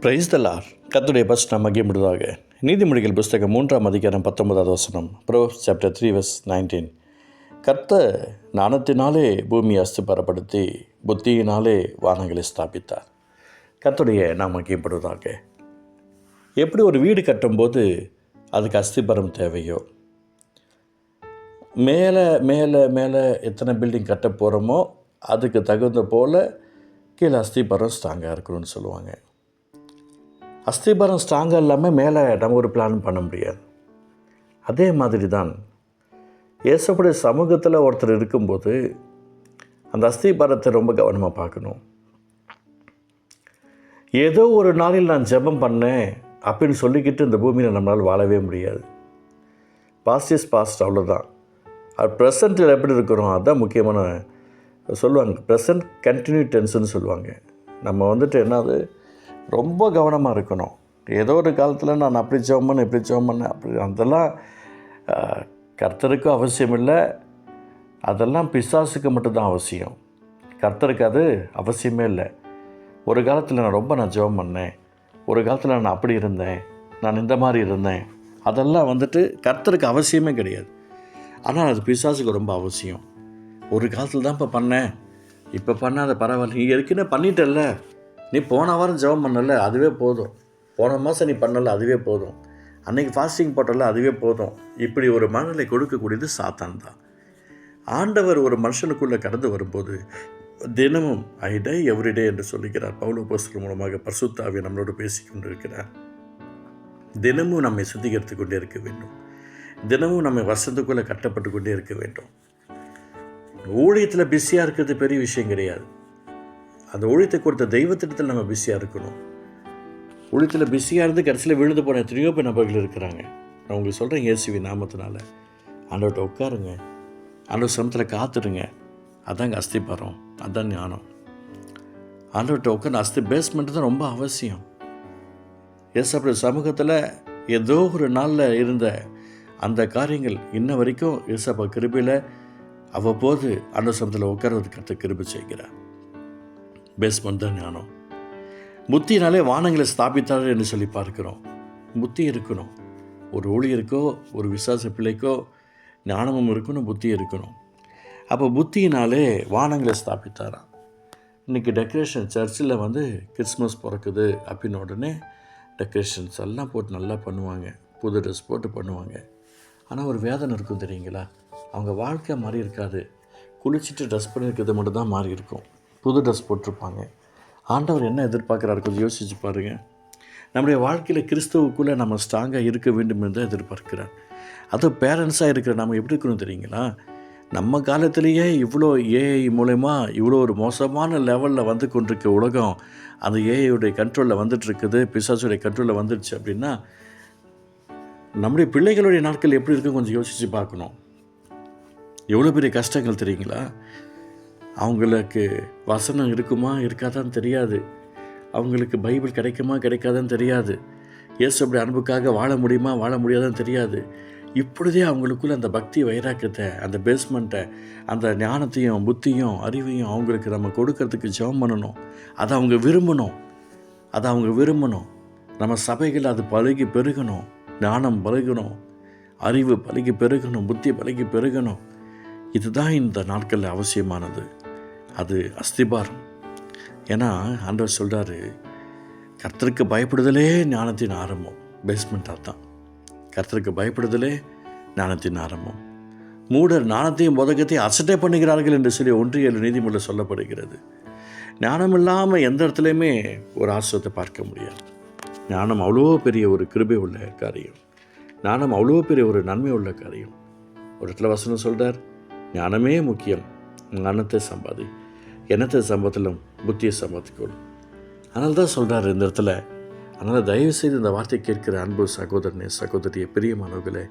Praise the கத்துடைய bus நாம் மகிழ்முடுதாக நீதிமொழிகள் புஸ்தகம் மூன்றாம் அதிகாரம் பத்தொன்பதாவது வசனம். Bro chapter three verse nineteen கர்த்த நாணத்தினாலே பூமியை அஸ்திபரப்படுத்தி புத்தியினாலே வானங்களை ஸ்தாபித்தார். கத்துடைய நாம் மகிழ்ப்படுவதாக எப்படி ஒரு வீடு கட்டும்போது அதுக்கு அஸ்திபரம் தேவையோ? மேலே மேலே மேலே எத்தனை பில்டிங் கட்ட போகிறோமோ அதுக்கு தகுந்த போல் கீழே அஸ்திபரம் ஸ்ட்ராங்காக இருக்கணும்னு சொல்லுவாங்க. அஸ்திபரம் ஸ்ட்ராங்காக இல்லாமல் மேலே நம்ம ஒரு பிளான் பண்ண முடியாது. அதே மாதிரி தான் இயேசுடைய சமூகத்தில் ஒருத்தர் இருக்கும்போது அந்த அஸ்திபாரத்தை ரொம்ப கவனமாக பார்க்கணும். ஏதோ ஒரு நாளில் நான் ஜெபம் பண்ணேன் அப்படின்னு சொல்லிக்கிட்டு இந்த பூமியில் நம்மளால் வாழவே முடியாது. பாஸ்ட் இஸ் பாஸ்ட் அவ்வளோதான் அது ப்ரெசண்ட்டில் எப்படி இருக்கிறோம்? அதுதான் முக்கியமான சொல்லுவாங்க. ப்ரெசன்ட் கண்டினியூ டென்ஸ்னு சொல்லுவாங்க. நம்ம வந்துட்டு என்னது? ரொம்ப கவனமாக இருக்கணும். ஏதோ ஒரு காலத்தில் நான் அப்படி ஜெபம் இப்படி ஜெபம் அப்படி அதெல்லாம் கர்த்தருக்கும் அவசியம் இல்லை அதெல்லாம் பிசாசுக்கு மட்டும்தான் அவசியம். கர்த்தருக்கு அது அவசியமே இல்லை. ஒரு காலத்தில் நான் ரொம்ப நான் ஜெபம் பண்ணேன். ஒரு காலத்தில் நான் அப்படி இருந்தேன். நான் இந்த மாதிரி இருந்தேன். அதெல்லாம் வந்துட்டு கர்த்தருக்கு அவசியமே கிடையாது. ஆனால் அது பிசாசுக்கு ரொம்ப அவசியம். ஒரு காலத்தில் தான் இப்போ பண்ணேன். இப்போ பண்ணாத பரவாயில்ல. நீ ஏற்கனவே பண்ணிட்டல்ல. நீ போன வாரம் ஜெபம் பண்ணல அதுவே போதும். போன மாதம் நீ பண்ணல அதுவே போதும். அன்றைக்கி ஃபாஸ்டிங் போட்டல அதுவே போதும். இப்படி ஒரு மனநிலை கொடுக்கக்கூடியது சாத்தான் தான் ஆண்டவர் ஒரு மனுஷனுக்குள்ளே கடந்து வரும்போது தினமும் ஐ டை எவ்ரிடே என்று சொல்லுகிறார். பவுல போஸ்டர் மூலமாக பர்சுத்தாவை நம்மளோடு பேசி கொண்டிருக்கிறார். தினமும் நம்மை சுத்திகரித்து கொண்டே இருக்க வேண்டும். தினமும் நம்மை வசத்துக்குள்ளே கட்டப்பட்டு கொண்டே இருக்க வேண்டும். ஊழியத்தில் பிஸியாக இருக்கிறது பெரிய விஷயம் கிடையாது. அந்த ஊழியத்தை கொடுத்த தெய்வத்திட்டத்தில் நம்ம பிஸியாக இருக்கணும். ஊழியத்தில் பிஸியாக இருந்து கடைசியில் விழுந்து போன எத்தனையோ பேர் நபர்கள் இருக்கிறாங்க. நான் உங்களுக்கு சொல்கிறேன் இயேசுவி நாமத்தினால. ஆண்டவர்கிட்ட உட்காருங்க. ஆண்டவர் சமத்தில் காத்துடுங்க. அதாங்க அஸ்திபாரம். அதான் ஞானம். ஆண்டவர்கிட்ட உட்காந்து அஸ்தி பேஸ்மெண்ட் தான் ரொம்ப அவசியம். எஸ் அப்படி சமூகத்தில் ஏதோ ஒரு நாளில் இருந்த அந்த காரியங்கள் இன்ன வரைக்கும் ஏசப்பா கிருபையில் அவ்வப்போது அந்த சமத்தில் கருத்து கற்று செய்கிறார். பேஸ்மெண்ட் தான் ஞானம். புத்தினாலே வானங்களை ஸ்தாபித்தார் என்று சொல்லி பார்க்கிறோம். புத்தி இருக்கணும். ஒரு ஊழியருக்கோ ஒரு விசுவாச பிள்ளைக்கோ ஞானமும் இருக்கணும் புத்தி இருக்கணும். அப்போ புத்தியினாலே வானங்களை ஸ்தாபித்தாராம். இன்றைக்கி டெக்கரேஷன் சர்ச்சில் வந்து கிறிஸ்மஸ் பிறக்குது அப்படின்னு உடனே டெக்கரேஷன்ஸ் எல்லாம் போட்டு நல்லா பண்ணுவாங்க. புது ட்ரெஸ் போட்டு பண்ணுவாங்க. ஆனால் ஒரு வேதனை இருக்கும் தெரியுங்களா? அவங்க வாழ்க்கை மாதிரி இருக்காது. குளிச்சுட்டு ட்ரெஸ் பண்ணியிருக்கிறது மட்டும் தான் மாறி இருக்கும். புது ட்ரெஸ் போட்டிருப்பாங்க. ஆண்டவர் என்ன எதிர்பார்க்குறாரு கொஞ்சம் யோசிச்சு பாருங்கள் நம்முடைய வாழ்க்கையில் கிறிஸ்துவுக்குள்ளே நம்ம ஸ்ட்ராங்காக இருக்க வேண்டும் என்று எதிர்பார்க்கிறார். அதுவும் பேரண்ட்ஸாக இருக்கிற நம்ம எப்படி இருக்கணும் தெரியுங்களா? நம்ம காலத்திலேயே இவ்வளோ ஏஐ மூலயமா இவ்வளோ ஒரு மோசமான லெவலில் வந்து கொண்டிருக்க உலகம் அந்த ஏஐயுடைய கண்ட்ரோலில் வந்துட்டுருக்குது பிசாசுடைய கண்ட்ரோலில் வந்துடுச்சு அப்படின்னா நம்முடைய பிள்ளைகளுடைய நாட்கள் எப்படி இருக்கும் கொஞ்சம் யோசித்து பார்க்கணும். எவ்வளோ பெரிய கஷ்டங்கள் தெரியுங்களா? அவங்களுக்கு வசனம் இருக்குமா இருக்காதான்னு தெரியாது. அவங்களுக்கு பைபிள் கிடைக்குமா கிடைக்காதான்னு தெரியாது. இயேசு அப்படி அன்புக்காக வாழ முடியுமா வாழ முடியாதான்னு தெரியாது. இப்பொழுதே அவங்களுக்குள்ள அந்த பக்தி வைராக்கியத்தை அந்த பேஸ்மெண்ட்டை அந்த ஞானத்தையும் புத்தியும் அறிவையும் அவங்களுக்கு நம்ம கொடுக்கறதுக்கு ஜெபம் பண்ணணும். அதை அவங்க விரும்பணும். அதை அவங்க விரும்பணும். நம்ம சபைகள் அது பழகி பெருகணும். ஞானம் பழகணும். அறிவு பழகி பெருகணும். புத்தி பழகி பெருகணும். இதுதான் இந்த நாட்களில் அவசியமானது. அது அஸ்திபாரம். ஏன்னா ஆண்டவர் சொல்கிறாரு கர்த்தருக்கு பயப்படுதலே ஞானத்தின் ஆரம்பம். பேஸ்மெண்ட்டாக தான் கர்த்தருக்கு பயப்படுதலே ஞானத்தின் ஆரம்பம். மூடர் ஞானத்தையும் உதகத்தையும் அசட்டை பண்ணுகிறார்கள் என்று சொல்லி ஒன்றிய நீதிமன்றம் சொல்லப்படுகிறது. ஞானம் இல்லாமல் எந்த இடத்துலையுமே ஒரு ஆசிரத்தை பார்க்க முடியாது. ஞானம் அவ்வளோ பெரிய ஒரு கிருபை உள்ள காரியம். ஞானம் அவ்வளோ பெரிய ஒரு நன்மை உள்ள காரியம். ஒரு இடத்துல வசனம் சொல்கிறார் ஞானமே முக்கியம் ஞானத்தை சம்பாதி எண்ணத்தை சம்பத்திலும் புத்தியை சம்பாதிக்கணும் அதனால தான் சொல்கிறார் இந்த இடத்துல அதனால் தயவு செய்து இந்த வார்த்தை கேட்கிற அன்பு சகோதரனே சகோதரியை பிரியமானவர்களே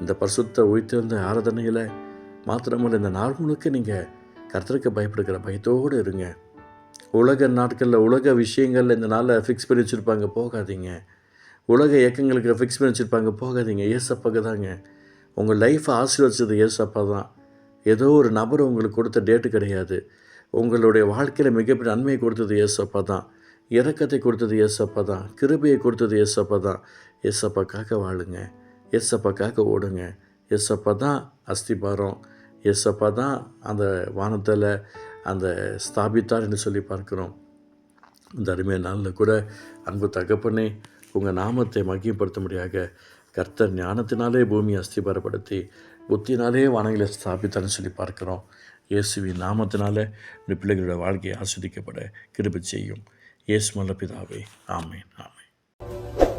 இந்த பரிசுத்த உயிர்த்திருந்த ஆராதனையில் மாத்திரமல்ல இந்த நாள் முழுக்க நீங்கள் கர்த்தருக்கு பயப்படுகிற பயத்தோடு இருங்க. உலக நாட்களில் உலக விஷயங்களில் இந்த நாளில் ஃபிக்ஸ் பண்ணி வச்சுருப்பாங்க போகாதீங்க. உலக இயக்கங்களுக்கு ஃபிக்ஸ் பண்ணி வச்சுருப்பாங்க போகாதீங்க. ஏசப்பாக்கு தாங்க. உங்கள் லைஃப்பை ஆசீர்வதிச்சது ஏசப்பா தான். ஏதோ ஒரு நபர் உங்களுக்கு கொடுத்த டேட்டு கிடையாது. உங்களுடைய வாழ்க்கையில் மிகப்பெரிய நன்மையை கொடுத்தது ஏசப்பா தான். இறக்கத்தை கொடுத்தது ஏசப்பா தான். கிருபையை கொடுத்தது ஏசப்பா தான். ஏசப்பாக்காக வாழுங்க. ஏசப்பாக்காக ஓடுங்க. ஏசப்பா தான் அஸ்திபாரம். ஏசப்பா தான் அந்த வானத்தில் அந்த ஸ்தாபித்தார் என்று சொல்லி பார்க்கிறோம். இந்த அருமையான நாளில் கூட அன்பு தகப்பனே உங்கள் நாமத்தை மகிமைப்படுத்தும்படியாக கர்த்தர் ஞானத்தினாலே பூமியை அஸ்திபாரப்படுத்தி புத்தினாலே வானங்களை ஸ்தாபித்தார்னு சொல்லி பார்க்குறோம். இயேசுவின் நாமத்தினால இந்த பிள்ளைகளோட வாழ்க்கையை ஆஸ்வதிக்கப்பட கிருபை செய்யும். இயேசு மல்ல பிதாவே. ஆமேன் ஆமேன்.